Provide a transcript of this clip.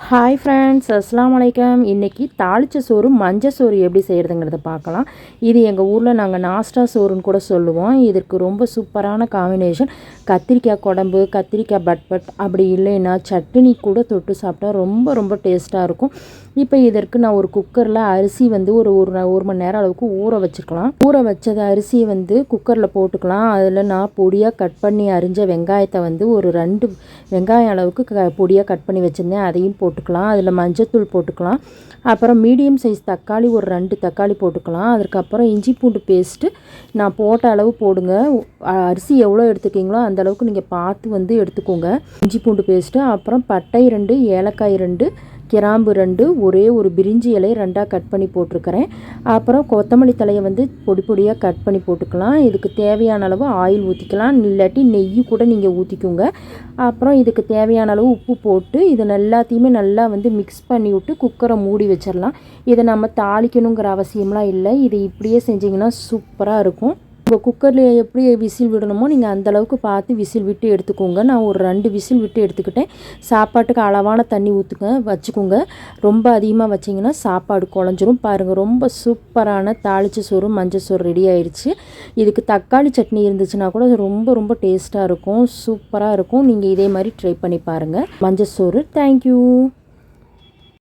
Hi friends அஸ்லாம் வலைக்கம் இன்றைக்கி தாளிச்ச சோறு மஞ்சள் சோறு எப்படி செய்கிறதுங்கிறத பார்க்கலாம். இது எங்கள் ஊரில் நாங்கள் நாஸ்டா சோறுன்னு கூட சொல்லுவோம். இதற்கு ரொம்ப சூப்பரான காம்பினேஷன் கத்திரிக்காய் குழம்பு கத்திரிக்காய் பட் பட் அப்படி இல்லைன்னா சட்னி கூட தொட்டு சாப்பிட்டா ரொம்ப ரொம்ப டேஸ்ட்டாக இருக்கும். இப்போ இதற்கு நான் ஒரு குக்கரில் அரிசி வந்து ஒரு ஒரு ஒரு மணி நேரம் அளவுக்கு ஊற வச்சுருக்கலாம் ஊற வச்சது அரிசியை வந்து குக்கரில் போட்டுக்கலாம். அதில் நான் பொடியாக கட் பண்ணி அரிஞ்ச வெங்காயத்தை வந்து ஒரு ரெண்டு வெங்காயம் அளவுக்கு க பொடியாக கட் பண்ணி வச்சுருந்தேன். அதையும் போட்டுக்கலாம். அதில் மஞ்சத்தூள் போட்டுக்கலாம். அப்புறம் மீடியம் சைஸ் தக்காளி ஒரு ரெண்டு தக்காளி போட்டுக்கலாம். அதுக்கப்புறம் இஞ்சி பூண்டு பேஸ்ட்டு நான் போட்ட அளவு போடுங்க. அரிசி எவ்வளோ எடுத்துக்கிங்களோ அந்த அளவுக்கு நீங்கள் பார்த்து வந்து எடுத்துக்கோங்க. இஞ்சி பூண்டு பேஸ்ட்டு அப்புறம் பட்டை ரெண்டு ஏலக்காய் ரெண்டு கிராம்பு ரெண்டு ஒரே ஒரு பிரிஞ்சி இலையை ரெண்டாக கட் பண்ணி போட்டிருக்கிறேன். அப்புறம் கொத்தமல்லி தலையை வந்து பொடி பொடியாக கட் பண்ணி போட்டுக்கலாம். இதுக்கு தேவையான அளவு ஆயில் ஊற்றிக்கலாம் இல்லாட்டி நெய் கூட நீங்கள் ஊற்றிக்கோங்க அப்புறம் இதுக்கு தேவையான அளவு உப்பு போட்டு இதை எல்லாத்தையுமே நல்லா வந்து மிக்ஸ் பண்ணி விட்டு குக்கரை மூடி வச்சிடலாம். இதை நம்ம தாளிக்கணுங்கிற அவசியம்லாம் இல்லை. இது இப்படியே செஞ்சிங்கன்னா சூப்பராக இருக்கும். உங்கள் குக்கரில் எப்படி விசில் விடணுமோ நீங்கள் அந்தளவுக்கு பார்த்து விசில் விட்டு எடுத்துக்கோங்க. நான் ஒரு ரெண்டு விசில் விட்டு எடுத்துக்கிட்டேன். சாப்பாட்டுக்கு அளவான தண்ணி ஊற்றுங்க வச்சுக்கோங்க. ரொம்ப அதிகமாக வச்சிங்கன்னா சாப்பாடு குழஞ்சிரும். பாருங்கள் ரொம்ப சூப்பரான தாளிச்ச சோறு மஞ்சள் சோறு ரெடி ஆயிடுச்சு இதுக்கு தக்காளி சட்னி இருந்துச்சுன்னா கூட ரொம்ப ரொம்ப டேஸ்ட்டாக இருக்கும். சூப்பராக இருக்கும். நீங்கள் இதே மாதிரி ட்ரை பண்ணி பாருங்கள் மஞ்சள் சோறு தேங்க்யூ